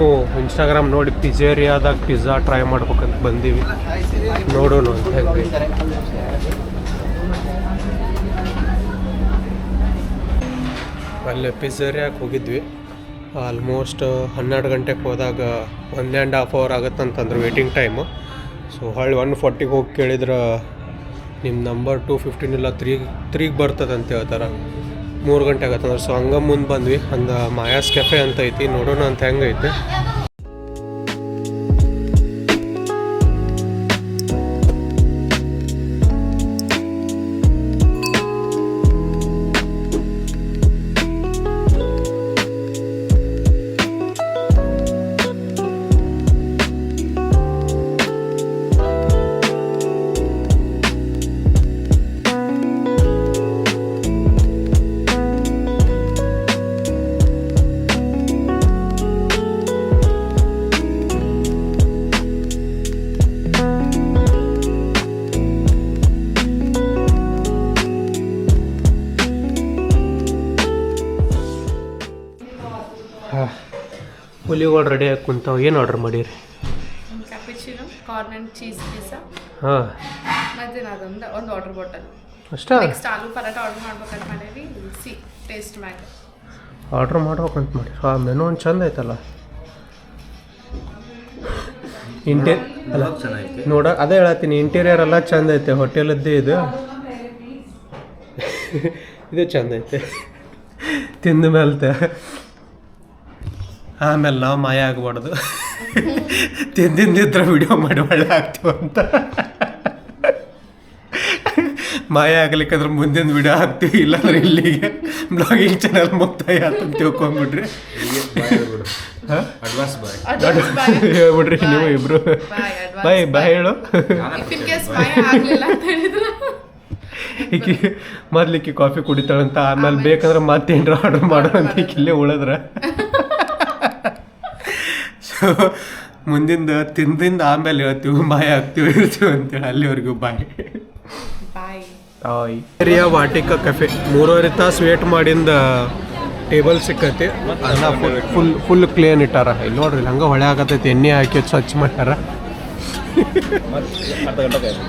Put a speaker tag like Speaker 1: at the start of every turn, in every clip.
Speaker 1: ನಾವು ಇನ್ಸ್ಟಾಗ್ರಾಮ್ ನೋಡಿ ಪಿಜ್ಜೇರಿಯಾದಾಗ pizza try ಮಾಡ್ಬೇಕಂತ ಬಂದೀವಿ. ನೋಡೋಣ ಅಂತ ಹೇಳಿ ಅಲ್ಲೇ ಪಿಜ್ಜೇರಿಯಾಗ ಹೋಗಿದ್ವಿ. ಆಲ್ಮೋಸ್ಟ್ ಹನ್ನೆರಡು ಗಂಟೆಗೆ ಹೋದಾಗ ಒನ್ ಆ್ಯಂಡ್ ಹಾಫ್ ಅವರ್ ಆಗುತ್ತಂತಂದ್ರೆ ವೇಟಿಂಗ್ ಟೈಮು ಸೊ ಹಳ್ಳಿ ಒನ್ ಫಾರ್ಟಿಗೆ ಹೋಗಿ ಕೇಳಿದ್ರೆ ನಿಮ್ಮ ನಂಬರ್ ಟು ಫಿಫ್ಟೀನ್ ಇಲ್ಲ ತ್ರೀ ತ್ರೀಗೆ ಬರ್ತದಂತ ಹೇಳ್ತಾರೆ. ಮೂರು ಗಂಟೆ ಆಗತ್ತಂದ್ರೆ ಸೊ ಹಂಗೆ ಮುಂದೆ ಬಂದ್ವಿ. ಹಂಗೆ ಮಾಯಾಸ್ ಕೆಫೆ ಅಂತ ಐತಿ. ನೋಡೋಣ ಅಂತ ಹೆಂಗೈತೆ. ಹುಲಿಗಳು ರೆಡಿ ಆಗಿ ಕುಂತಾವ. ಏನು ಆರ್ಡರ್ ಮಾಡೀರಿ?
Speaker 2: Cappuccino corn and cheese pizza
Speaker 1: ಹಾಂ.
Speaker 2: ಮತ್ತೆ ಅದೊಂದು ಒಂದು ವಾಟರ್ ಬಾಟಲ್
Speaker 1: ಅಷ್ಟೇ?
Speaker 2: ನೆಕ್ಸ್ಟ್ ಆಲೂ ಪರಾಟ ಆರ್ಡರ್ ಮಾಡ್ಬೇಕಂತ ಮಾಡೀವಿ ಸಿ ಟೇಸ್ಟ್ ಮ್ಯಾಗ.
Speaker 1: ಆರ್ಡ್ರ್ ಮಾಡ್ಬೇಕಂತ ಮಾಡಿ ಆ ಮೆನು ಒಂದು ಚಂದ ಐತಲ್ಲ? ಇಂಟೀರಿಯರ್ ಅಲ್ಲ ನೋಡ ಅದೇ ಹೇಳತ್ತೀನಿ. ಇಂಟೀರಿಯರ್ ಎಲ್ಲ ಚಂದ ಐತೆ. ಹೋಟೆಲದ್ದೇ ಇದು. ಇದು ಚಂದ ಐತೆ. ತಿಂದ ಮೇಲ್ತೆ ಆಮೇಲೆ ನಾವು ಮಾಯ ಆಗಬಾರ್ದು. ತಿಂದಿಂದಿದ್ರೆ ವಿಡಿಯೋ ಮಾಡಿ ಒಳ್ಳೆ ಆಗ್ತೀವಂತ ಮಾಯ ಆಗ್ಲಿಕ್ಕಂದ್ರೆ ಮುಂದಿನ ವಿಡಿಯೋ ಹಾಕ್ತೀವಿ ಇಲ್ಲಾಂದ್ರೆ ಇಲ್ಲಿಗೆ. ಬ್ಲಾಗಿಂಗ್ ಚಾನಲ್ ಮುಕ್ತಾಯ ಅಂತ ತಿಳ್ಕೊಂಬಿಡ್ರಿ. ಹಾಂ?
Speaker 3: ಅಡ್ವಾನ್ಸ್ ಬಾಯ್.
Speaker 1: ಹೇಳ್ಬಿಡ್ರಿ ನೀವು ಇಬ್ರು. ಬಾಯ್ ಬಾಯ್ ಹೇಳು. ಈಕಿ ಮೊದ್ಲಿಕ್ಕಿ ಕಾಫಿ ಕುಡಿತಾಳಂತ ಆಮೇಲೆ ಬೇಕಂದ್ರೆ ಮತ್ತೇನ್ರ ಆರ್ಡರ್ ಮಾಡೋ ಅಂತ ಇಲ್ಲೇ ಉಳಿದ್ರ. ಮುಂದಿಂದ ತಿಂದಿಂದ ಆಮೇಲೆ ಹೇಳ್ತೀವಿ ಬಾಯ್ ಆಗ್ತೀವಿ ಇರ್ತೀವಿ ಅಂತೇಳಿ ಅಲ್ಲಿವರೆಗೂ ಬಾಯ್. ಏರಿಯಾ ವಾಟಿಕ ಕೆಫೆ. ಮೂರುವರೆ ತಾಸು ವೇಟ್ ಮಾಡಿಂದ ಟೇಬಲ್ ಸಿಕ್ಕತಿ. ಅನ್ನ ಫುಲ್ ಫುಲ್ ಫುಲ್ ಕ್ಲೀನ್ ಇಟ್ಟಾರ. ಇಲ್ಲಿ ನೋಡ್ರಿ ಇಲ್ಲಿ ಹಂಗೆ ಹೊಳೆ ಆಗತೈತಿ ಎಣ್ಣೆ ಹಾಕಿ ಸ್ವಚ್ಛ ಮಾಡ್ಯಾರ.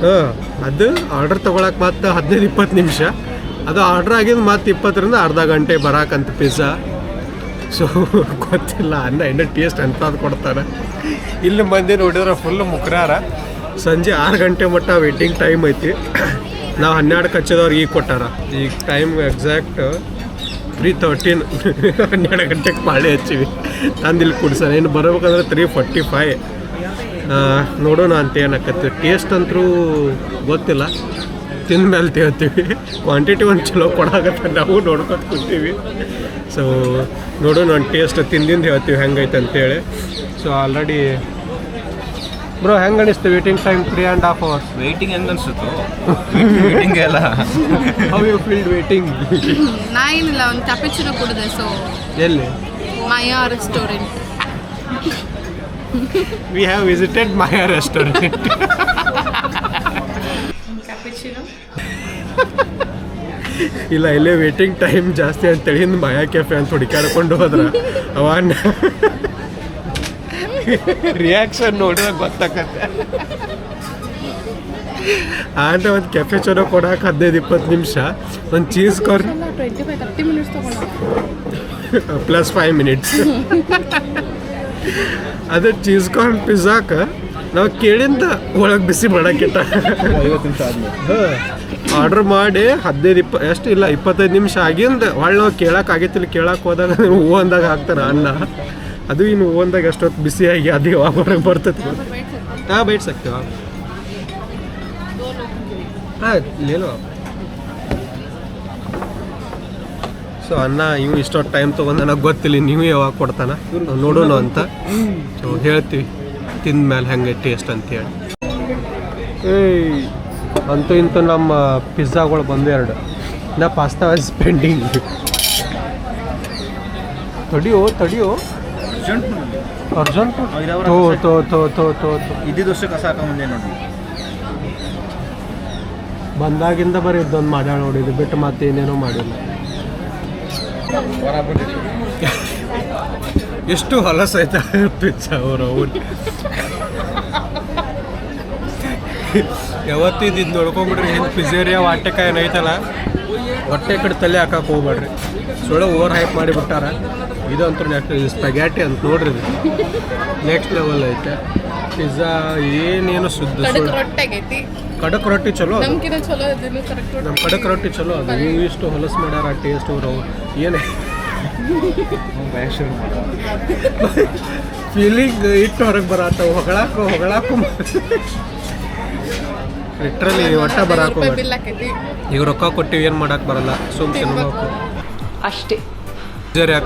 Speaker 1: ಹಾಂ ಅದು ಆರ್ಡರ್ ತೊಗೊಳಕ್ಕೆ ಮತ್ತೆ ಹದಿನೈದು ಇಪ್ಪತ್ತು ನಿಮಿಷ. ಅದು ಆರ್ಡ್ರ್ ಆಗಿದ್ದು ಮತ್ತೆ ಇಪ್ಪತ್ತರಿಂದ ಅರ್ಧ ಗಂಟೆ ಬರಾಕಂತ ಪಿಜ್ಜಾ ಸೊ ಗೊತ್ತಿಲ್ಲ. ಅನ್ನ ಇನ್ನು ಟೇಸ್ಟ್ ಎಂಥದ್ದು ಕೊಡ್ತಾರೆ. ಇಲ್ಲಿ ಮಂದಿ ನೋಡಿದ್ರೆ ಫುಲ್ ಮುಕ್ರಾರ. ಸಂಜೆ ಆರು ಗಂಟೆ ಮಟ್ಟ ವೆಯ್ಟಿಂಗ್ ಟೈಮ್ ಐತಿ. ನಾವು ಹನ್ನೆರಡು ಕಚ್ಚದವ್ರು ಈಗ ಕೊಟ್ಟಾರ. ಈಗ ಟೈಮ್ ಎಕ್ಸಾಕ್ಟ್ ತ್ರೀ ತರ್ಟೀನ್ ಹನ್ನೆರಡು ಗಂಟೆಗೆ ಪಾಳೆ ಹಚ್ಚಿವಿ. ತಂದು ಇಲ್ಲಿ ಕುಡ್ಸೋಣ ಇನ್ನು ಬರ್ಬೇಕಂದ್ರೆ ತ್ರೀ ಫಾರ್ಟಿ ಫೈ ನೋಡೋಣ ಅಂತ ಏನಕ್ಕತ್ತೆ ಟೇಸ್ಟ್ ಅಂತರೂ ಗೊತ್ತಿಲ್ಲ. ತಿಂದ ಮೇಲೆ ಹೇಳ್ತೀವಿ ಕ್ವಾಂಟಿಟಿ ಒಂದು ಚಲೋ ಕೊಡಾಗತ್ತೆ ನಾವು ನೋಡ್ಕೊತ ಕೂತೀವಿ. ಸೊ ನೋಡೋಣ ಒಂದು ಟೇಸ್ಟ್ ತಿಂದಿಂದ ಹೇಳ್ತೀವಿ ಹೆಂಗೈತೆ ಅಂತೇಳಿ. ಸೊ ಆಲ್ರೆಡಿ ಬ್ರೋ ಹೆಂಗೆ ಅನಿಸ್ತು waiting time three and half hours
Speaker 3: waiting ಹೆಂಗೆ ಅನಿಸುತ್ತು? ವೇಟಿಂಗ್ ಎಲ್ಲ.
Speaker 1: ಹೌ ಯು ಫೀಲ್ಡ್ ವೇಟಿಂಗ್
Speaker 2: ನಾ ಏನಿಲ್ಲ ಒಂದು ಕ್ಯಾಪಿಚಿನೋ ಕುಡಿದೆ ಸೊ
Speaker 1: ಎಲ್ಲಿ?
Speaker 2: Maya restaurant
Speaker 1: we have visited Maya restaurant
Speaker 2: cappuccino
Speaker 1: ಇಲ್ಲ ಇಲ್ಲೇ ವೇಟಿಂಗ್ ಟೈಮ್ ಜಾಸ್ತಿ ಅಂತೇಳಿ ಹಿಂದೆ ಮಾಯಾ ಕೆಫೆ ಅಂತ ಹುಡುಕಾಡ್ಕೊಂಡು ಹೋದ್ರ. ಅವನ್ನ ರಿಯಾಕ್ಷನ್ ನೋಡಿದ್ರೆ ಗೊತ್ತಾಗತ್ತೆ. ಆದ್ರೆ ಒಂದು ಕೆಫೆ ಚಲೋ ಕೊಡಕ್ಕೆ ಹದಿನೈದು ಇಪ್ಪತ್ತು ನಿಮಿಷ. ಒಂದು ಚೀಸ್
Speaker 2: ತೊಗೊಂಡು
Speaker 1: ಪ್ಲಸ್ ಫೈವ್ ಮಿನಿಟ್ಸ್ ಅದೇ ಚೀಸ್ ಕಾರ್ನ್ ಪಿಜ್ಜಾಕ ನಾವು ಕೇಳಿಂದ ಒಳಗೆ ಬಿಸಿ ಮಾಡಕ್ಕಿಟ್ಟ
Speaker 3: ಐವತ್ತು ನಿಮಿಷ ಆದ್ಮೇಲೆ.
Speaker 1: ಆರ್ಡ್ರ್ ಮಾಡಿ ಹದಿನೈದು ಇಪ್ಪ ಎಷ್ಟು ಇಲ್ಲ ಇಪ್ಪತ್ತೈದು ನಿಮಿಷ ಆಗಿಂದ ಒಳ್ಳೆ ನಾವು ಕೇಳಕ್ಕೆ ಆಗೈತಿಲ್ಲ ಕೇಳಕ್ಕೆ ಹೋದಾಗ ಹೂ ಅಂದಾಗ ಹಾಕ್ತಾರೆ ಅನ್ನ. ಅದು ಇನ್ನು ಹೂ ಅಂದಾಗ ಎಷ್ಟೊತ್ತು ಬಿಸಿಯಾಗಿ ಅದು ಯಾವಾಗ ಹೊರಗೆ ಬರ್ತೈತಿ ಹಾಂ ಬೈಟ್ ಸಕ್ತೀವ? ಹಾಂ ಲೇನೋ ಸೊ ಅನ್ನ ಇವು ಇಷ್ಟೊತ್ತು ಟೈಮ್ ತೊಗೊಂಡು ನನಗೆ ಗೊತ್ತಿಲ್ಲ ನೀವು ಯಾವಾಗ ಕೊಡ್ತಾನ? ನೋಡೋಣ ಅಂತ. ಸೊ ಹೇಳ್ತೀವಿ. ತಿಂದ ಮೇಲೆ ಹೆಂಗೆ ಟೇಸ್ಟ್ ಅಂತೇಳಿ? ಏಯ್ ಅಂತೂ ಇಂತೂ ನಮ್ಮ ಪಿಜ್ಜಾಗಳು ಬಂದು ಎರಡು. ನಾ ಪಾಸ್ತಾ ಇಸ್ ಪೆಂಡಿಂಗ್ ತಡಿಯೋ ತಡಿಯೋ. ಅರ್ಜೆಂಟ್ ತೋ ತೋ ತೋ ತೋ ತೋ ತೋ.
Speaker 3: ಇದ್ದಿದ್ದು ವರ್ಷಕ್ಕೆ ಕಸ ಹಾಕೊಂಬಂದೆ ನೋಡಿ.
Speaker 1: ಬಂದಾಗಿಂದ ಬರೀ ಇದೊಂದು ಮಾಡ್ಯಾಳ ನೋಡಿದ್ದು ಬಿಟ್ಟು ಮತ್ತೆ ಏನೇನೋ ಮಾಡಿಲ್ಲ. ಎಷ್ಟು ಹೊಲಸೈತ ಪಿಜ್ಜಾ ಅವರು ಅವ್ರು ಯಾವತ್ತಿದ್ದು ನೋಡ್ಕೊಂಡ್ಬಿಡ್ರಿ ನೋಡ್ಕೊಂಬಿಡ್ರಿ ಹಿಂದೆ ಪಿಜ್ಜೇರಿಯಾ ವಾಟೆಕಾಯಿ ಏನೈತಲ್ಲ ಹೊಟ್ಟೆ ಕಡೆ ತಲೆ ಹಾಕಕ್ಕೆ ಹೋಗ್ಬೇಡ್ರಿ. ಸುಳ್ಳು ಓವರ್ ಹೈಪ್ ಮಾಡಿಬಿಟಾರ ಇದು ಅಂತೂ ನೆಕ್ಸ್ಟ್ ಸ್ಪೆಗ್ಯಾಟಿ ಅಂತ ನೋಡ್ರಿ ನೆಕ್ಸ್ಟ್ ಲೆವೆಲ್ ಐತೆ. ಪಿಜ್ಜಾ ಏನೇನು ಸುದ್ದಿ
Speaker 2: ಕಡಕ್ ರೊಟ್ಟೆ ಆಗೈತಿ
Speaker 1: ಕಡಕ್ ರೊಟ್ಟಿ ಚಲೋ ನಮ್ಮ ಕಡಕ್ ರೊಟ್ಟಿ. ಚಲೋ ಅದು. ನೀವು ಇಷ್ಟು ಹೊಲಸು ಮಾಡ್ಯಾರ ಟೇಸ್ಟ್ ಅವರು ಏನೇ
Speaker 3: ಮಾಡೋ
Speaker 1: ಫೀಲಿಂಗ್ ಇಟ್ಟು ಹೊರಗೆ ಬರತ್ತ ಹೊಗಳಾಕು ಹೊಗಳಾಕು ಲಿಟ್ರಲಿ ಒಟ್ಟ ಬರಾಕ ಈಗ ರೊಕ್ಕ ಕೊಟ್ಟಿವಿ ಏನು ಮಾಡಕ್ ಬರಲ್ಲ. ಸುಮ್ ತಿನ್ಬೇಕು.
Speaker 2: ಅಷ್ಟೇ.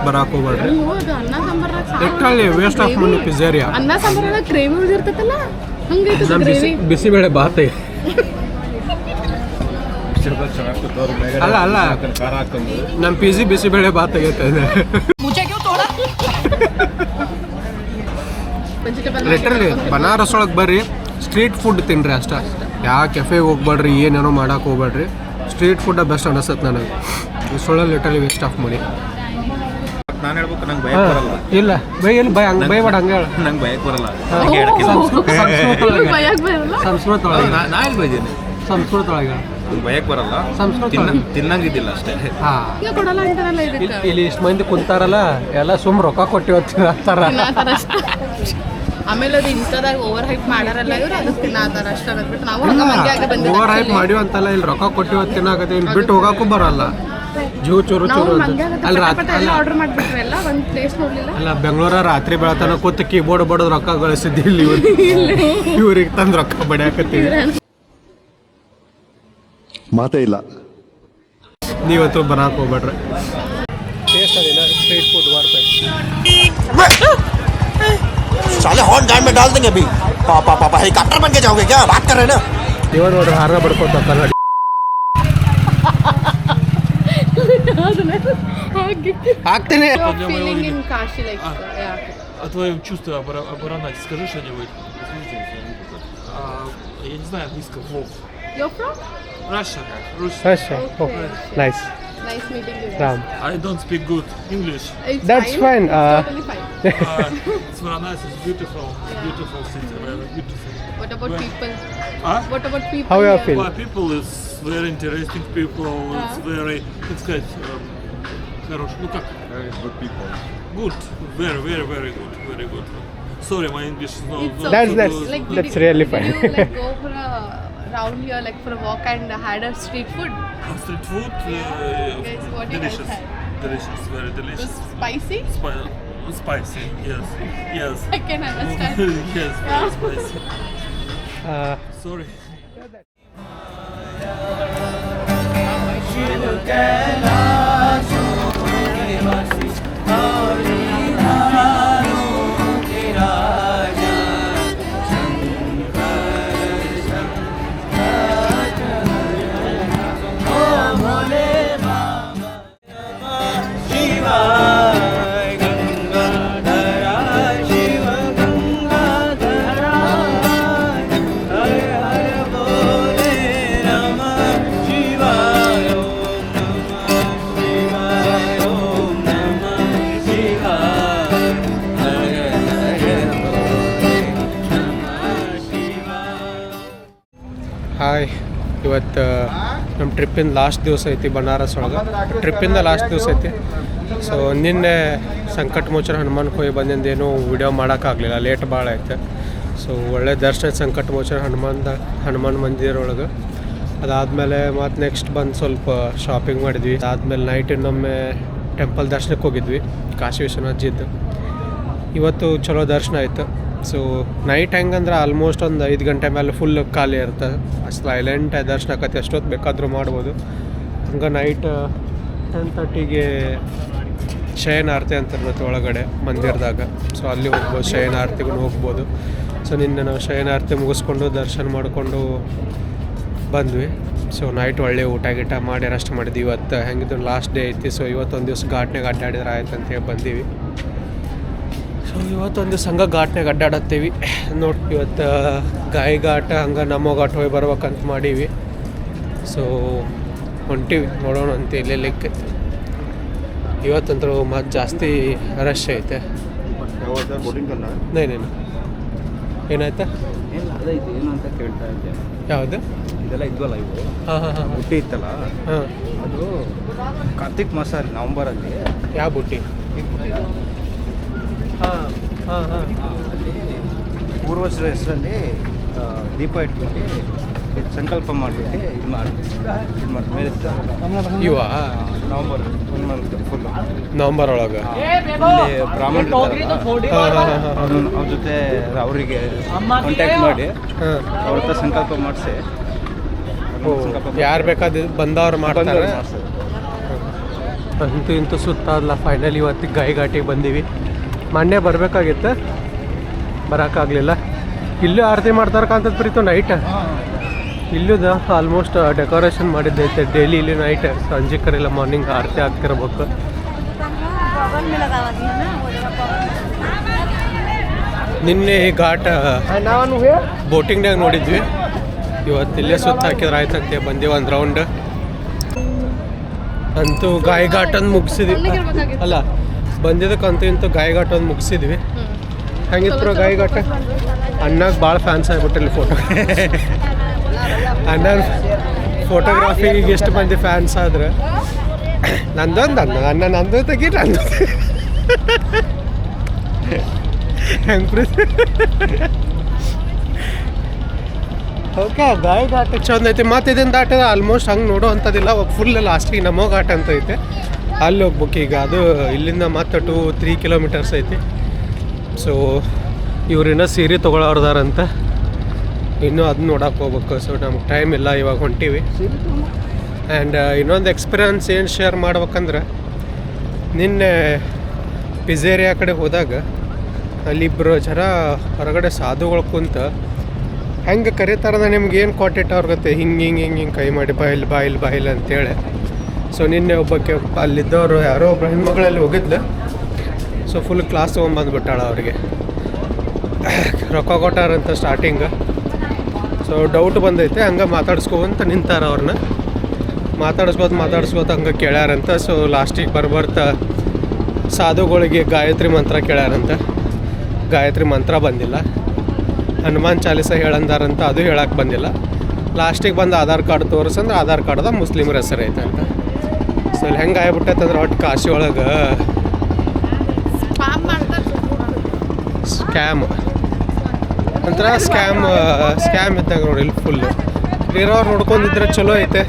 Speaker 1: ಬರಾಕ್ ಹೋಗ್ಬೇಡ್ರಿ literally waste of money pizzeria
Speaker 2: ಅನ್ನ ಸಾಂಬಾರ ಉಳಿದಿರ್ತೈತಲ್ಲ?
Speaker 1: ಬಿಸಿಬೇಳೆ ಬಾತ್ ಐತಿ.
Speaker 3: ಚೆನ್ನಾಗಿ
Speaker 1: ಅಲ್ಲ, ಅಲ್ಲ.
Speaker 3: ಹಾಕೊಂಡು ಖಾರ ಹಾಕೊಂಡು
Speaker 1: ನಮ್ಮ ಪಿ ಜಿ ಬಾತ್ ಆಗೈತೆ
Speaker 2: ವೆಜಿಟೇಬಲ್
Speaker 1: ಲಿಟ್ರಲಿ ಬನಾರಸ್ ಒಳಗೆ ಬರ್ರಿ ಸ್ಟ್ರೀಟ್ ಫುಡ್ ತಿನ್ರಿ ಅಷ್ಟ. ಯಾವ ಕೆಫೆಗೆ ಹೋಗ್ಬೇಡ್ರಿ ಏನೇನೋ ಮಾಡಕ್ಕೆ ಹೋಗ್ಬೇಡ್ರಿ ಸ್ಟ್ರೀಟ್ ಫುಡ್ ಬೆಸ್ಟ್ ಅನಿಸುತ್ತೆ ನನಗೆ. ಸೊಳ್ಳೆ ಲಿಟ್ರಲಿ ವೇಸ್ಟ್ ಆಫ್ ಮನಿ
Speaker 3: ನಾನು ಹೇಳ್ಬೇಕು ನಂಗೆ ಭಯಕ್ಕೆ ಬರಲ್ಲ.
Speaker 1: ಇಲ್ಲ. ಬೈ ಹಂಗೆ ಬೈಬೇಡ ಹಂಗೆ ಹೇಳು.
Speaker 3: ನಂಗೆ ಭಯಕ್ಕೆ ಬರಲ್ಲ.
Speaker 1: ಹಾ.
Speaker 3: ಹಂಗೆ ಹೇಳಕ್ಕಿಲ್ಲ.
Speaker 1: ಸಂಸ್ಕೃತ ಒಳಗೆ ಸಂಸ್ಕೃತ ಒಳಗೆ
Speaker 3: ನಾ- ನಾ ಎಲ್ಲಿ ಬೈದೀನಿ
Speaker 1: ಸಂಸ್ಕೃತ ಒಳಗೆ
Speaker 3: ನಂಗೆ ಭಯಕ್ಕೆ ಬರಲ್ಲ.
Speaker 1: ಸಂಸ್ಕೃತ.
Speaker 3: ತಿನ್ನ ತಿನ್ನಂಗಿದ್ದಿಲ್ಲ ಅಷ್ಟೇ.
Speaker 1: ಹಾ.
Speaker 2: ಈಗ ಕೊಡಲ್ಲ ಅಂತಾರಲ್ಲ ಇದಕ್ಕೆ.
Speaker 1: ಇಲ್ಲಿ- ಇಷ್ಟು ಮಂದಿ ಕುಂತಾರಲ್ಲ ಎಲ್ಲ ಸುಮ್ ರೊಕ್ಕ ಕೊಟ್ಟಿವಿ ಅಂತಾರ
Speaker 2: ತಿನ್ನಾತಾರ. ಆಮೇಲೆ ಅದು ಇಂಥದಾಗ ಓವರ್ ಹೈಪ್ ಮಾಡಾರಲ್ಲ ಇವ್ರು ಅದಕ್ಕೆ ತಿನ್ನಾತಾರ ಅಷ್ಟ ಅಂದ್ಬಿಟ್ಟು ನಾವು
Speaker 1: ಓವರ್ ಹೈಪ್
Speaker 2: ಬಂದಿದ್ದೀವಿ
Speaker 1: ಅಂತಲ್ಲ ಇಲ್ಲಿ ರೊಕ್ಕ ಕೊಟ್ಟಿವಿ ತಿನ್ನಾಕತ್ತೆ ಇಲ್ಲಿ ಬಿಟ್ಟು ಹೋಗಕ್ಕೂ ಬರಲ್ಲ. ಜೂ ಚೂರು ಚೂರು ಅಲ್ಲಿ ರಾತ್ರಿ
Speaker 2: ಆರ್ಡರ್ ಮಾಡ್ಬಿಟ್ರಿ ಎಲ್ಲ ಒಂದ್ ಪ್ಲೇಸ್ ನೋಡಲಿಲ್ಲ?
Speaker 1: ಅಲ್ಲ ಬೆಂಗಳೂರ ರಾತ್ರಿ ಬೆಳತನ ಕೂತು ಕೀಬೋರ್ಡ್ ಬಡೋದು ರೊಕ್ಕ ಗಳಿಸಿದ್ದಿ ಇಲ್ಲಿ ಇವ್ರು. ಇವ್ರಿಗೆ ತಂದು ರೊಕ್ಕ ಬಡಿಯಾಕತ್ತೀವಿ.
Speaker 4: ಮಾತೇ ಇಲ್ಲ
Speaker 1: ನೀವತ್ತು ಬರಾಕ್ ಹೋಗ್ಬೇಡ್ರಿ ಟೇಸ್ಟ್ ಅದಿಲ್ಲ ಸ್ಟ್ರೀಟ್ ಫುಡ್ ಬರ್ತೈತೆ
Speaker 5: साले हॉर्न गार्ड में डाल देंगे अभी पापा पापा हेलीकॉप्टर बन के जाओगे क्या बात कर रहे हैं ना
Speaker 1: ನೀವ ನೋಡ್ರಿ ಹಾರ ಬಡ್ಕೊತ ಕನ್ನಡ ಹಾಕ್ತೀನಿ
Speaker 2: feeling in Kashi like
Speaker 6: О твоем чувстве об, Ара- об Аронате скажи что-нибудь. А, я не знаю английского. Вов.
Speaker 2: Yo from
Speaker 6: Russia. Russia.
Speaker 1: Russia.
Speaker 2: Oh, nice. Nice
Speaker 1: meeting you guys.
Speaker 6: I don't speak good English.
Speaker 1: It's That's fine, It's uh,
Speaker 2: totally fine.
Speaker 6: Uh, it's very nice. It's beautiful. It's beautiful city. Very beautiful.
Speaker 2: What about well- people?
Speaker 6: Huh?
Speaker 2: What about people?
Speaker 1: How you
Speaker 2: here?
Speaker 1: feel?
Speaker 6: People is very interesting people. Uh-huh. It's very, it's good. Um, хорош. Ну как?
Speaker 3: Very good people.
Speaker 6: Good. Very, very, very good. Very good. Sorry, my English is not.
Speaker 2: It's
Speaker 6: not
Speaker 1: That's-
Speaker 6: so
Speaker 1: that's-
Speaker 6: good.
Speaker 2: Like,
Speaker 1: that's really fine.
Speaker 2: Did you like go for a round here, like for a walk and had a street food?
Speaker 6: Uh, Street food,
Speaker 2: Yeah.
Speaker 6: uh,
Speaker 2: Guys, what do
Speaker 6: delicious,
Speaker 2: had?
Speaker 6: delicious, very
Speaker 2: It
Speaker 6: delicious.
Speaker 2: spicy.
Speaker 6: Spi- spicy, yes, yes,
Speaker 2: I can understand.
Speaker 6: yes,
Speaker 2: Yeah.
Speaker 6: very spicy.
Speaker 1: Uh,
Speaker 6: Sorry.
Speaker 1: ಇವತ್ತು ನಮ್ಮ ಟ್ರಿಪ್ಪಿಂದ last ದಿವಸ ಐತಿ ಬನಾರಸ್ ಒಳಗೆ. ಟ್ರಿಪ್ಪಿಂದ last ದಿವಸ ಐತಿ. So ನಿನ್ನೆ ಸಂಕಟ ಮೋಚನ ಹನುಮಾನ್ಗೆ ಹೋಗಿ ಬಂದಿಂದ ಏನೂ ವಿಡಿಯೋ ಮಾಡೋಕ್ಕಾಗಲಿಲ್ಲ ಲೇಟ್ ಭಾಳ ಐತೆ. ಸೊ ಒಳ್ಳೆ ದರ್ಶನ ಸಂಕಟ ಮೋಚನ ಹನುಮಾನ್ದ, ಹನುಮಾನ್ ಮಂದಿರ ಒಳಗೆ. ಅದಾದಮೇಲೆ ಮತ್ತು ನೆಕ್ಸ್ಟ್ ಬಂದು ಸ್ವಲ್ಪ ಶಾಪಿಂಗ್ ಮಾಡಿದ್ವಿ. ಅದಾದಮೇಲೆ ನೈಟ್ ಇನ್ನೊಮ್ಮೆ ಟೆಂಪಲ್ ದರ್ಶನಕ್ಕೆ ಹೋಗಿದ್ವಿ. ಕಾಶಿ ವಿಶ್ವನಾಥ್ ಜಿದ್ದು. ಇವತ್ತು ಚಲೋ ದರ್ಶನ ಆಯಿತು. ಸೊ ನೈಟ್ ಹೆಂಗಂದ್ರೆ ಆಲ್ಮೋಸ್ಟ್ ಒಂದು ಐದು ಗಂಟೆ ಮೇಲೆ ಫುಲ್ ಖಾಲಿ ಇರುತ್ತೆ. ಸೈಲೆಂಟ್ ದರ್ಶನ ಕತೆ ಎಷ್ಟೊತ್ತು ಬೇಕಾದರೂ ಮಾಡ್ಬೋದು. ಹಂಗೆ ನೈಟ್ ಟೆನ್ ತರ್ಟಿಗೆ ಶಯನ ಆರತಿ ಅಂತ ಇರ್ತೈತೆ ಒಳಗಡೆ ಮಂದಿರದಾಗ. ಸೊ ಅಲ್ಲಿ ಹೋಗ್ಬೋದು ಶಯನ ಆರತಿಗೂ ಹೋಗ್ಬೋದು. ಸೊ ನಿನ್ನೆ ನಾವು ಶಯನ ಆರತಿ ಮುಗಿಸ್ಕೊಂಡು ದರ್ಶನ ಮಾಡಿಕೊಂಡು ಬಂದ್ವಿ. ಸೊ ನೈಟ್ ಒಳ್ಳೆ ಊಟ ಗೀಟ ಮಾಡಿ ರೆಸ್ಟ್ ಮಾಡಿದ್ವಿ. ಇವತ್ತು ಹೆಂಗಿದ್ರು ಲಾಸ್ಟ್ ಡೇ ಐತಿ. ಸೊ ಇವತ್ತೊಂದು ದಿವಸ ಘಾಟ್ನಾಗ ಅಡ್ಡಾಡಿದ್ರೆ ಆಯ್ತು ಅಂತ ಹೇಳಿ ಬಂದೀವಿ. ಸೊ ಇವತ್ತೊಂದು ಸಂಘ ಘಾಟ್ನಾಗ ಅಡ್ಡಾಡತ್ತೀವಿ. ನೋಡಿ ಇವತ್ತು ಗಾಯಿ ಘಾಟ ಹಂಗೆ ನಮ್ಮ ಘಾಟ್ ಹೋಗಿ ಬರ್ಬೇಕಂತ ಮಾಡೀವಿ. ಸೊ ಹೊಂಟೀವಿ ನೋಡೋಣ ಅಂತ ಇಲ್ಲೆಲ್ಲಿಕ್ಕೆ ಇವತ್ತಂತೂ ಮತ್ತು ಜಾಸ್ತಿ ರಶ್ ಐತೆ. ಏನೇನು ಏನಾಯ್ತಾ?
Speaker 3: ಇಲ್ಲ ಅದೇ ಏನು ಅಂತ ಕೇಳ್ತಾ ಇದ್ದೆ.
Speaker 1: ಯಾವುದು?
Speaker 3: ಇದೆಲ್ಲ ಇದ್ವಲ್ಲ ಇವು?
Speaker 1: ಹಾಂ ಹಾಂ ಹಾಂ
Speaker 3: ಬುಟ್ಟಿ ಇತ್ತಲ್ಲ?
Speaker 1: ಹಾಂ.
Speaker 3: ಅದು ಕಾರ್ತಿಕ್ ಮಾಸ ನವಂಬರಲ್ಲಿ
Speaker 1: ಯಾವ ಬುಟ್ಟಿ?
Speaker 3: ಪೂರ್ವಜರ ಹೆಸರಲ್ಲಿ ದೀಪ ಇಟ್ಬಿಟ್ಟು ಸಂಕಲ್ಪ ಮಾಡಿಬಿಟ್ಟು ಇದು ಮಾಡಿ ಇದು ಮಾಡಿ ಮೇಲೆ
Speaker 1: ಇವ?
Speaker 3: ನವಂಬರ್ ಒಂದು ಮಂತ್ ಫುಲ್
Speaker 1: ನವಂಬರ್ ಒಳಗೆ?
Speaker 3: ಇಲ್ಲಿ ಬ್ರಾಹ್ಮಣ ಅವ್ರ ಜೊತೆ ಅವರಿಗೆ ಕಾಂಟ್ಯಾಕ್ಟ್ ಮಾಡಿ ಅವ್ರ ಹತ್ರ ಸಂಕಲ್ಪ ಮಾಡಿಸಿ
Speaker 1: ಯಾರು ಬೇಕಾದ ಬಂದವ್ರು ಮಾಡ್ತಾರೆ? ಅಂತೂ ಇಂತೂ ಸುತ್ತ ಅಲ್ಲ ಫೈನಲ್ ಇವತ್ತಿಗೆ ಗಾಯಿಘಾಟಿಗೆ ಬಂದೀವಿ. ಮೊನ್ನೆ ಬರಬೇಕಾಗಿತ್ತು. ಬರೋಕ್ಕಾಗಲಿಲ್ಲ. ಇಲ್ಲೂ ಆರತಿ ಮಾಡ್ತಾರೆ ಕಾಣ್ತದೆ ಪ್ರೀತು ನೈಟ್ ಇಲ್ಲದ ಆಲ್ಮೋಸ್ಟ್ ಡೆಕೋರೇಷನ್ ಮಾಡಿದ್ದೈತೆ ಡೈಲಿ ಇಲ್ಲಿ ನೈಟ್ ಸಂಜೆ ಕರೆಲ್ಲ ಮಾರ್ನಿಂಗ್ ಆರತಿ ಆಗ್ತಿರ್ಬೇಕು. ನಿನ್ನೆ ಈ ಘಾಟ್ ಬೋಟಿಂಗ್ನಾಗ ನೋಡಿದ್ವಿ. ಇವತ್ತು ಇಲ್ಲೇ ಸುತ್ತ ಹಾಕಿದ್ರೆ ಆಯ್ತಂತೆ ಬಂದೀವಿ ಒಂದು ರೌಂಡ್ ಅಂತೂ ಗಾಯಿ ಘಾಟನ್ನು ಮುಗಿಸಿದ್ವಿ. ಅಲ್ಲ ಬಂದಿದ್ದಕ್ಕಂತೂ ಇಂತೂ ಗಾಯಘಾಟ ಒಂದು ಮುಗಿಸಿದ್ವಿ ಹೆಂಗಿತ್ತು ಗಾಯಘಾಟ? ಅಣ್ಣಗೆ ಭಾಳ ಫ್ಯಾನ್ಸ್ ಆಗಿಬಿಟ್ಟಿಲ್ಲ ಫೋಟೋ ಅಣ್ಣ ಫೋಟೋಗ್ರಾಫಿಗೆ ಎಷ್ಟು ಮಂದಿ ಫ್ಯಾನ್ಸ್ ಆದ್ರೆ ನಂದೊಂದು ಅಣ್ಣ ಅಣ್ಣ ನಂದು ತೆಗಿ ನಂದು. ಹೆಂಗ್ ಓಕೆ ಗಾಯ ಘಾಟ ಚಂದ ಐತಿ. ಮತ್ತು ಇದನ್ನ ದಾಟದ ಆಲ್ಮೋಸ್ಟ್ ಹಂಗೆ ನೋಡೋ ಅಂಥದ್ದಿಲ್ಲ ಫುಲ್ ಲಾಸ್ಟಿಗೆ ನಮೋ ಘಾಟ್ ಅಂತ ಐತೆ. ಅಲ್ಲಿ ಹೋಗ್ಬೇಕು ಈಗ ಅದು ಇಲ್ಲಿಂದ ಮತ್ತೆ ಟು ತ್ರೀ ಕಿಲೋಮೀಟರ್ಸ್ ಐತಿ. ಸೊ ಇವ್ರಿನ್ನ ಸೀರೆ ತೊಗೊಳೋರ್ದಾರಂತ. ಇನ್ನೂ ಅದನ್ನ ನೋಡಕ್ಕೆ ಹೋಗ್ಬೇಕು. ಸೊ ನಮ್ಗೆ ಟೈಮ್ ಇಲ್ಲ, ಇವಾಗ ಹೊಂಟೀವಿ. ಆ್ಯಂಡ್ ಇನ್ನೊಂದು ಎಕ್ಸ್ಪೀರಿಯನ್ಸ್ ಏನು ಶೇರ್ ಮಾಡ್ಬೇಕಂದ್ರೆ, ನಿನ್ನೆ ಪಿಜೇರಿಯಾ ಕಡೆ ಹೋದಾಗ ಅಲ್ಲಿಬ್ಬರು ಜನ ಹೊರಗಡೆ ಸಾಧುಗಳು ಕುಂತ, ಹೆಂಗೆ ಕರೀತಾರದ ನಿಮ್ಗೆ ಏನು ಕೊಟ್ಟಿಟ್ಟ ಅವ್ರ ಗೊತ್ತೆ ಹಿಂಗೆ ಹಿಂಗೆ ಹಿಂಗೆ ಹಿಂಗೆ ಕೈ ಮಾಡಿ ಬಾಯಿಲ್ ಬಾಯಿಲ್ ಬಾಯಿಲ್ ಅಂತೇಳಿ. ಸೊ ನಿನ್ನೆ ಒಬ್ಬಕ್ಕೆ ಅಲ್ಲಿದ್ದವರು ಯಾರೋ ಒಬ್ಬ ಹೆಣ್ಮಗಳಲ್ಲಿ ಹೋಗಿದ್ಲು. ಸೊ ಫುಲ್ ಕ್ಲಾಸ್ ತೊಗೊಂಬಂದ್ಬಿಟ್ಟಾಳ ಅವರಿಗೆ. ರೊಕ್ಕ ಕೊಟ್ಟಾರಂತ ಸ್ಟಾರ್ಟಿಂಗ್ ಸೊ ಡೌಟ್ ಬಂದೈತೆ, ಹಂಗೆ ಮಾತಾಡ್ಸ್ಕೊಂತ ನಿಂತಾರ ಅವ್ರನ್ನ ಮಾತಾಡಿಸ್ಬೋದು ಮಾತಾಡಿಸ್ಬೋದು ಹಂಗೆ ಕೇಳ್ಯಾರಂತ. ಸೊ ಲಾಸ್ಟಿಗೆ ಬರ್ಬರ್ತಾ ಸಾಧುಗಳಿಗೆ ಗಾಯತ್ರಿ ಮಂತ್ರ ಕೇಳ್ಯಾರಂತ. ಗಾಯತ್ರಿ ಮಂತ್ರ ಬಂದಿಲ್ಲ. ಹನುಮಾನ್ ಚಾಲಿಸ ಹೇಳಂದಾರಂತ, ಅದು ಹೇಳಕ್ಕೆ ಬಂದಿಲ್ಲ. ಲಾಸ್ಟಿಗೆ ಬಂದು ಆಧಾರ್ ಕಾರ್ಡ್ ತೋರಿಸಂದ್ರೆ ಆಧಾರ್ ಕಾರ್ಡ್ದಾಗ ಮುಸ್ಲಿಮ್ರ ಹೆಸರು ಐತಂತ ಸೊ ಇಲ್ಲಿ ಹೆಂಗೆ ಆಗ್ಬಿಟ್ಟೈತಂದ್ರೆ ಒಟ್ಟು ಕಾಶಿ ಒಳಗೆ. ಸ್ಕ್ಯಾಮ್ ಒಂಥರ ಸ್ಕ್ಯಾಮ್ ಸ್ಕ್ಯಾಮ್ ಇದ್ದಾಗ ನೋಡಿ ಇಲ್ಲಿ ಫುಲ್ ಇರೋರು ನೋಡ್ಕೊಂಡಿದ್ರೆ ಚಲೋ ಐತೆ.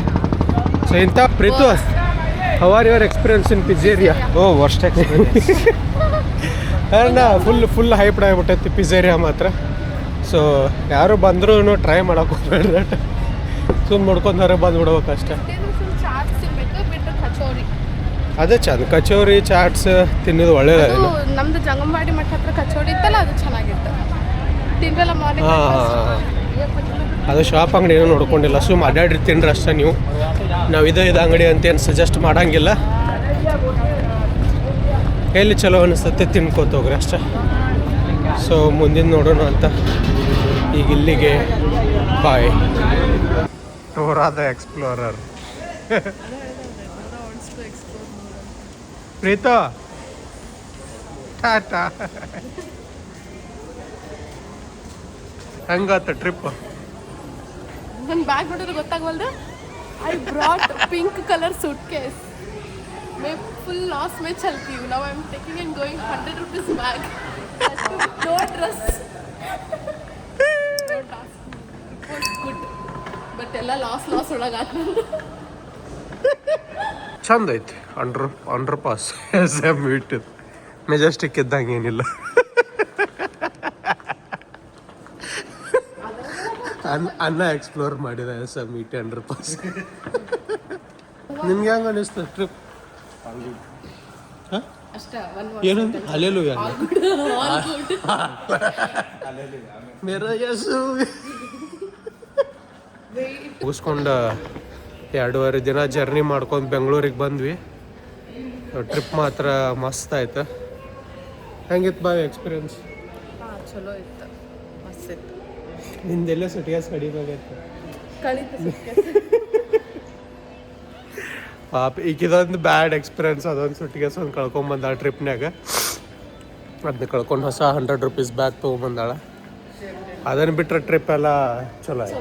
Speaker 1: ಸೊ ಇಂಥ Preethu how are your experience in pizzeria
Speaker 3: ಓ ವರ್ಷ
Speaker 1: ಅಣ್ಣ ಫುಲ್ ಫುಲ್ ಹೈಪ್ಡ್ ಆಗಿಬಿಟ್ಟೈತಿ ಪಿಜೇರಿಯಾ ಮಾತ್ರ. ಸೊ ಯಾರು ಬಂದರೂ ಟ್ರೈ ಮಾಡೋಕೆ ಹೋಗ್ಬೇಡ್ರಿ. ಸುಮ್ಮನೆ ನೋಡ್ಕೊಂಡಾರೆ ಬಂದ್ಬಿಡ್ಬೇಕು ಅಷ್ಟೇ ಅದೇ ಚಂದ ಕಚೋರಿ ಚಾಟ್ಸ್ ತಿನ್ನೋದು ಒಳ್ಳೇದು
Speaker 2: ನಮ್ದು ಜಂಗಮವಾಡಿ ಮಠ ಹತ್ರ ಕಚೋರಿ ಇತ್ತಲ್ಲ ಅದು ಚೆನ್ನಾಗಿತ್ತು. ಮಾರ್ನಿಂಗ್
Speaker 1: ಅದು ಶಾಪ್ ಅಂಗಡಿ ಏನೂ ನೋಡ್ಕೊಂಡಿಲ್ಲ. ಸುಮ್ಮ ಅಡ್ಡಾಡಿ ತಿನ್ರಿ ಅಷ್ಟೇ ನೀವು. ನಾವು ಇದೇ ಇದು ಅಂಗಡಿ ಅಂತೇನು ಸಜೆಸ್ಟ್ ಮಾಡಂಗಿಲ್ಲ. ಎಲ್ಲಿ ಚಲೋ ಅನಿಸುತ್ತೆ ತಿನ್ಕೋತ ಹೋಗ್ರಿ ಅಷ್ಟೇ. ಸೊ ಮುಂದಿನ ನೋಡೋಣ ಅಂತ. ಈಗ ಇಲ್ಲಿಗೆ ಬಾಯ್ ಟೋರಾದ ಎಕ್ಸ್ಪ್ಲೋರರ್ ಪ್ರೇತ. ಟಾಟಾ. ಹೆಂಗಾತ ಟ್ರಿಪ್
Speaker 2: ನನ್ನ ಬ್ಯಾಗ್ ನೋಡಿದ್ರೆ ಗೊತ್ತಾಗವಲ್ದು? I brought pink colour suitcase May full loss ಮೇ ಚಲ್ತೀವಿ. ನಾವು I am taking and going hundred rupees bag no dress good but ಎಲ್ಲ ಲಾಸ್ ಲಾಸ್ ಒಳಗಾಗ್ತದೆ
Speaker 1: ಚಂದ ಐತಿ. Under underpass S M ಇಟ್ಟು ಮೆಜೆಸ್ಟಿಕ್ ಇದ್ದಂಗೆ ಏನಿಲ್ಲ. ಅನ್ನ ಅನ್ನ ಎಕ್ಸ್ಪ್ಲೋರ್ ಮಾಡಿದ ಎಸ್ ಎಂ ಇಟ್ಟು ಅಂಡರ್ ಪಾಸ್ ನಿಮ್ಗೆ ಹೆಂಗೆ ಅನಿಸ್ತು ಟ್ರಿಪ್ ಏನಂತ? ಅಲ್ಲೆಲ್ಲೂ ಮೇರ ಯೇಸು. ಮುಗಿಸ್ಕೊಂಡು ಎರಡೂವರೆ ದಿನ ಜರ್ನಿ ಮಾಡ್ಕೊಂಡು ಬೆಂಗಳೂರಿಗೆ ಬಂದ್ವಿ. ಟ್ರಿಪ್ ಮಾತ್ರ ಮಸ್ತ್ ಆಯ್ತು. ಹೆಂಗಿತ್ತು ಬಾ ಎಕ್ಸ್ಪೀರಿಯನ್ಸ್?
Speaker 2: ಚಲೋ ಇತ್ತು. ಮಸ್ತ್ ಇತ್ತು.
Speaker 1: ನಿಂದೆಲ್ಲ ಸುಟಿಯಾಸ್ ಕಡಿಮೆ ಪಾಪ ಈಗ ಇದೊಂದು ಬ್ಯಾಡ್ ಎಕ್ಸ್ಪೀರಿಯನ್ಸ್ ಅದೊಂದು ಸುಟಿಗೆಸ್ ಒಂದು ಕಳ್ಕೊಂಬಂದ ಟ್ರಿಪ್ನ್ಯಾಗ ಟ್ರಿಪ್ನಾಗ ಅದನ್ನ ಕಳ್ಕೊಂಡು ಹೊಸ ಹಂಡ್ರೆಡ್ ರುಪೀಸ್ ಬ್ಯಾಗ್ ತೊಗೊಂಬಂದಾಳ ಅದನ್ನು ಬಿಟ್ಟರೆ ಟ್ರಿಪ್ ಎಲ್ಲ ಚಲೋ ಆಯ್ತು.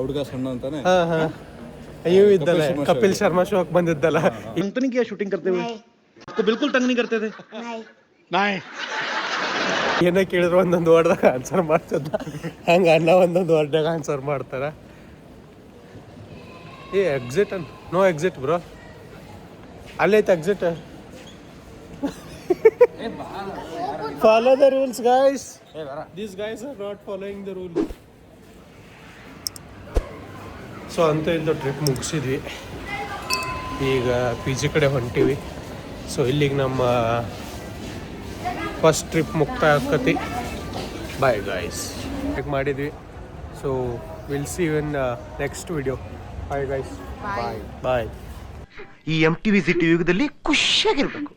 Speaker 3: ಹುಡುಗ ಸಣ್ಣ ಅಂತಾನೆ?
Speaker 1: ಅಯ್ಯೋ ಇದ್ದಲ್ಲ. ಕಪಿಲ್ ಶರ್ಮಾ ಶೋಕ್ ಬಂದಿದ್ದಲ್ಲ.
Speaker 7: ಇಂತನಿಗೆ ಶೂಟಿಂಗ್ ಕರ್ತೇವೆ? ಬಿಲ್ಕುಲ್ ಟಂಗ್ನಿ ಕರ್ತೇವೆ? ನಾಯ್.
Speaker 1: ಏನೇ ಕೇಳಿದ್ರು ಒಂದೊಂದು ವರ್ಡ್ದಾಗ ಆನ್ಸರ್ ಮಾಡ್ತದ ಹಂಗ ಅಣ್ಣ ಒಂದೊಂದು ವರ್ಡ್ದಾಗ ಆನ್ಸರ್ ಮಾಡ್ತಾರ. ಏ exit an no exit bro ಅಲ್ಲೈತೆ exit follow the rules guys this guys are not following the rules so ಅಂತ ಇಂದು ಟ್ರಿಪ್ ಮುಗಿಸಿದ್ವಿ. ಈಗ ಪಿ ಜಿ ಕಡೆ ಹೊಂಟಿವಿ. ಸೊ ಇಲ್ಲಿಗೆ ನಮ್ಮ ಫಸ್ಟ್ ಟ್ರಿಪ್ ಮುಕ್ತಾಯ ಆಕತಿ ಬಾಯ್ ಗಾಯ್ಸ್ ಮಾಡಿದ್ವಿ. So will see in next video bye guys bye bye
Speaker 5: ಈ ಎಂ ಟಿ ವಿ ಸಿಟಿ ಯುಗದಲ್ಲಿ ಖುಷಿಯಾಗಿರ್ಬೇಕು.